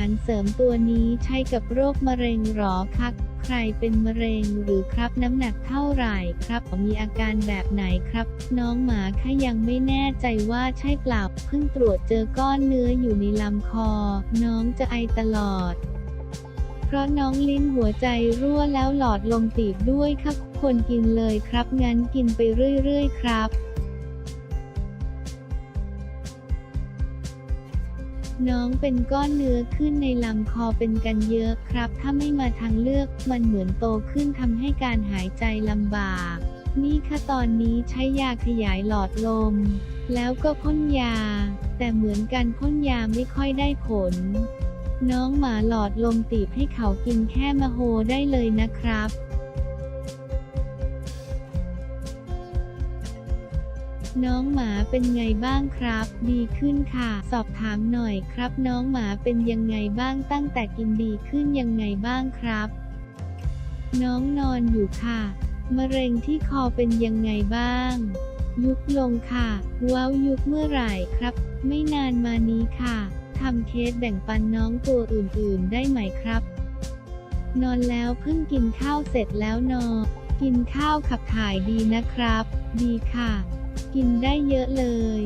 ารเสริมตัวนี้ใช้กับโรคมะเร็งหรอคะใครเป็นมะเร็งหรือครับน้ำหนักเท่าไหร่ครับ มีอาการแบบไหนครับ น้องหมาค่ะยังไม่แน่ใจว่าใช่เปล่าเพิ่งตรวจเจอก้อนเนื้ออยู่ในลำคอ น้องจะไอตลอด เพราะน้องลิ้นหัวใจรั่วแล้วหลอดลมตีบด้วยค่ะควรกินเลยครับ งั้นกินไปเรื่อยๆ ครับ น้องเป็นก้อนเนื้อขึ้นในลำคอเป็นกันเยอะครับ ถ้าไม่มาทางเลือก มันเหมือนโตขึ้นทำให้การหายใจลำบาก นี่ค่ะตอนนี้ใช้ยาขยายหลอดลม แล้วก็พ่นยา แต่เหมือนการพ่นยาไม่ค่อยได้ผล น้องหมาหลอดลมตีบให้เขากินแค่มะโฮได้เลยนะครับ น้องหมาเป็นไงบ้างครับ ดีขึ้นค่ะ สอบถามหน่อยครับ น้องหมาเป็นยังไงบ้างตั้งแต่กินดีขึ้นยังไงบ้างครับ น้องนอนอยู่ค่ะ มะเร็งที่คอเป็นยังไงบ้าง ยุบลงค่ะ ว้าวยุบเมื่อไหร่ครับ ไม่นานมานี้ค่ะทำเคสแบ่งปันน้องตัวอื่นๆ ได้ไหมครับ นอนแล้วเพิ่งกินข้าวเสร็จแล้วนอนกินข้าวขับถ่ายดีนะครับ ดีค่ะ กินได้เยอะเลย